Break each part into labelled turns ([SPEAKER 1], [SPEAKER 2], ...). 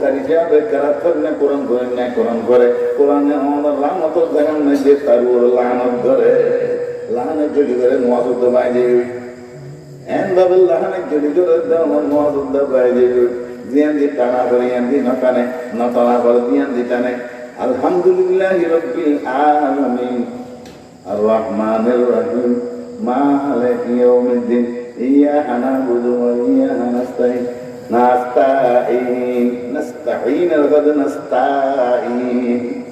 [SPEAKER 1] কারিজা বেকারাত না কোরআন কোরআন কোরআনে আমাদের দেখেন না যে তার ধরে। এন ভাবে লাহানের জড়ি করে আমার মহাসুদ্ধ দি টানা করে ইয়ান দি নটানে নটানা করে দিয়ান দি টানে। আলহামদুলিল্লাহ রব্বিল আলামিন। আর রহমানির রহিম। মালিক ইয়াউমিদ্দিন। ইয়া হানা বুদু ইয়া نستعين لقد نستعين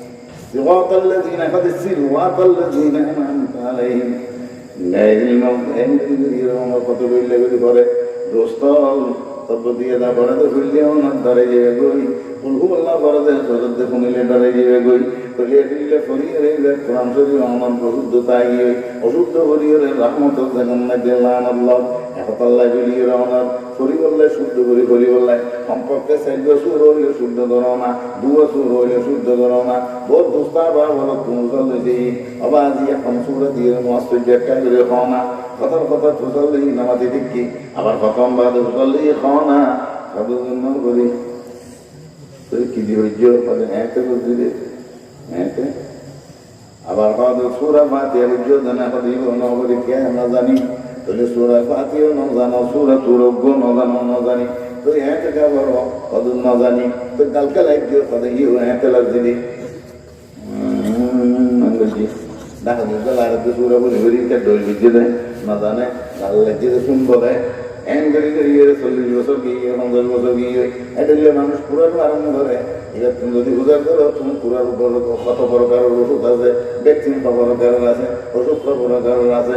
[SPEAKER 1] صراط الذين قد صراط الذين أنعمت عليهم غير المغضوب عليهم ولا الضالين দোস্তল তব দিয়ে দা বড় তো ফুললেও না ধরে যাবে গই উলহু আল্লাহ বড় দে সরদ দে ফুমিলে ধরে যাবে গই কলিয়ে দিলে ফরিয়ে রে কোরআন শরীফ আমার প্রশুদ্ধ তাই অশুদ্ধ ফরিয়ে রে রহমত জান্নাত দিলান আল্লাহ একতাল্লাহ বলিয়ে রহমান ফরি বললে শুদ্ধ করি ফরি বললে সম্পর্কে সাইড সুর হইলে শুদ্ধ করো না, দুয়া সুর হইলে শুদ্ধ করো না। বহুত দোস্তা বা বলো তুমি চলে যেই আবাজি এখন সুর দিয়ে মস্ত ব্যাখ্যা করে খাও না। কথার কথা চুষালেই নামাজি দেখি। আবার প্রথম বাদ চললেই খাও না। সাধু জন্য করি। কি দিয়ে হইজ তাহলে হ্যাঁতে বলছি রে। হ্যাঁতে আবার হয়তো সুরা ফাতিয়া হইজ জানা করি না করি কে না জানি। তাহলে সুরা ফাতিও না জানো সুরা তুরজ্ঞ না জানো, না জানি। তুই হ্যাঁতে কা বড় কত না জানি। তুই কালকে লাগছে তাহলে ইয়ে হ্যাঁতে লাগছে রে দেখা দিতে লাগাতে সুরা বলে হরিকে ডোল বিদ্যে দেয়, না জানে ভালো লাগছে শুনব দেয়। এন করে করে ইয়ে চল্লিশ বছর গিয়ে পঞ্চাশ বছর গিয়ে এটা দিলে মানুষ পুরানো আরম্ভ করে। এবার তুমি যদি উজার করো, তুমি পুরার কত প্রকারের ওষুধ আছে ভ্যাকসিন প্রকারের আছে, ওষুধ প্রকারের আছে।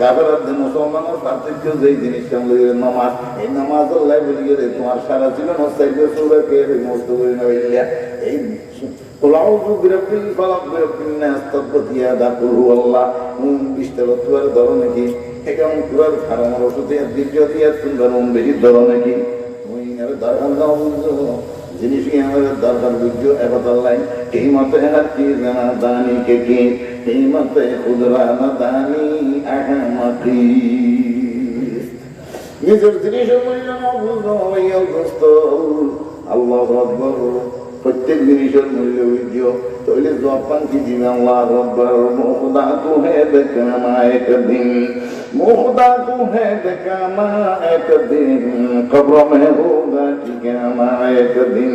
[SPEAKER 1] কাপড়ার্ধে মুসলমানের পার্থক্য যেই জিনিসটা আমরা নামাজ, এই নামাজ আল্লাহ বলি গেলে তোমার সারা জীবন হস্তাইকে এই তোলাউজু বিরক্তিল ফলাক বিরক্তিল না আস্তব্বতিয়া দাকুরু আল্লাহ মুম বিস্তাবতুয়ার ধরো নাকি একাউন কুরার ফারামার ওষুধে দ্বিতীয় দিয়ে সুন্দর মুম বেশি ধরো নাকি জিনিস আমাদের দরকার বুঝছ? এবার আল্লাহ এই মতে জানা দানি কে কি এই মতে খুদরা না দানি আহামাতি নিজের জিনিসের মূল্য না আল্লাহ প্রত্যেক জিনিসের মূল্য বুঝিও তাহলে জপান কি দিন আল্লাহ রব্বার মুখদা তু হে দেখানা একদিন মুখদা তু হে দেখানা একদিন কবর মে হোগা ঠিকানা একদিন